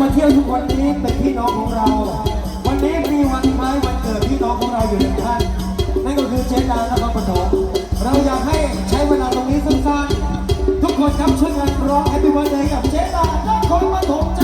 มาเที่ยวทุกคนนี้เป็นพี่น้องของเรา วันนี้มีวันคล้ายวันเกิดพี่น้องของเราอยู่หนึ่งท่านนั่นก็คือเจดานครปฐมเราอยากให้ใช้เวลาตรงนี้สั้นๆทุกคนครับช่วยกันร้องแฮปปี้วันเดย์กับเจดานครปฐม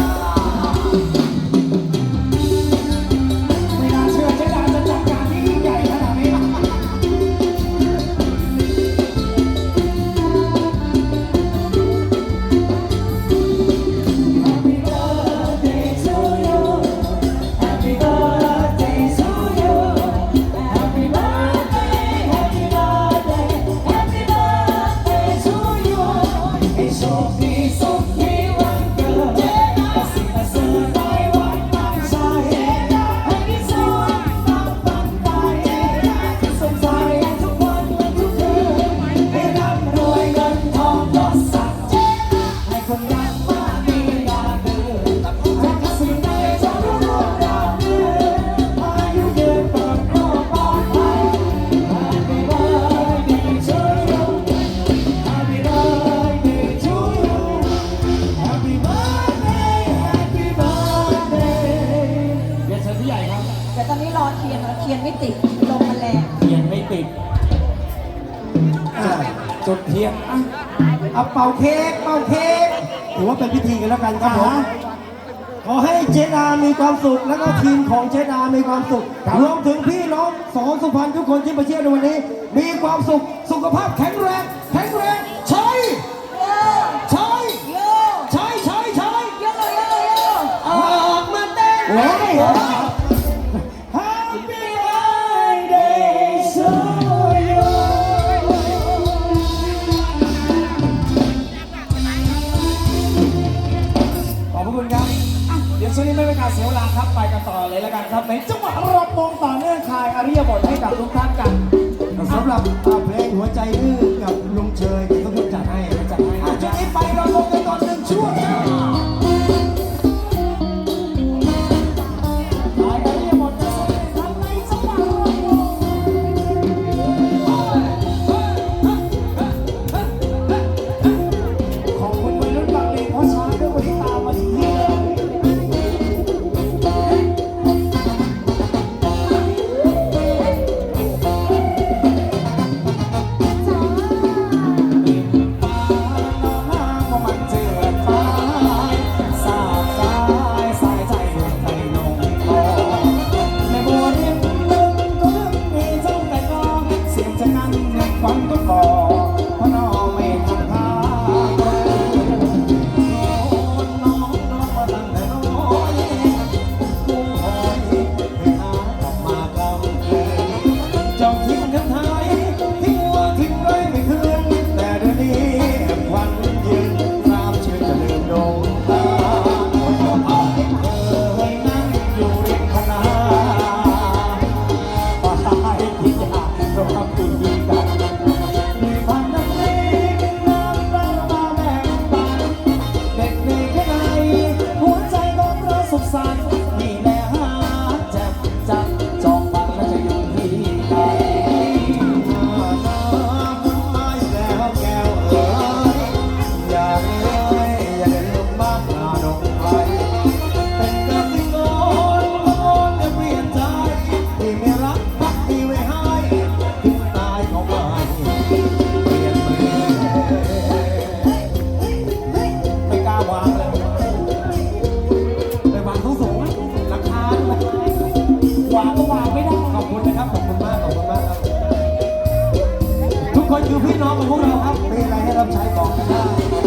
ไม่ติดลมมันแรงเทียนไม่ติดจุดเทียนเอาเป่าเค้กเป่าเค้กถือว่าเป็นพิธีกันแล้วกันครับผมขอให้เจดามีความสุข แล้วก็ทีมของเจดามีความสุขรวมถึงพี่น้องสองสุพรรณทุกคนที่มาเชียร์ในวันนี้ มีความสุขสุขภาพแข็งแรง เดี๋ยวช่วงนี้ไม่เป็นการเสียเวลาครับไปกันต่อเลยแล้วกันครับในจังหวะรอบวงต่อเนื่องคายอาริยบทให้กับทุกท่านกันสำหรับเพลงหัวใจดื้อ อบคุณนะครับ ขอบคุณมาก ขอบคุณมากครับ ทุกคนคือพี่น้องของพวกเราครับ มีอะไรให้รับใช้บอกกันได้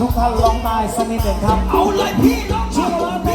ทุกท่านร้องได้สนิทเนึ่ครับ เอาเลยพี่ร้องชื่อว่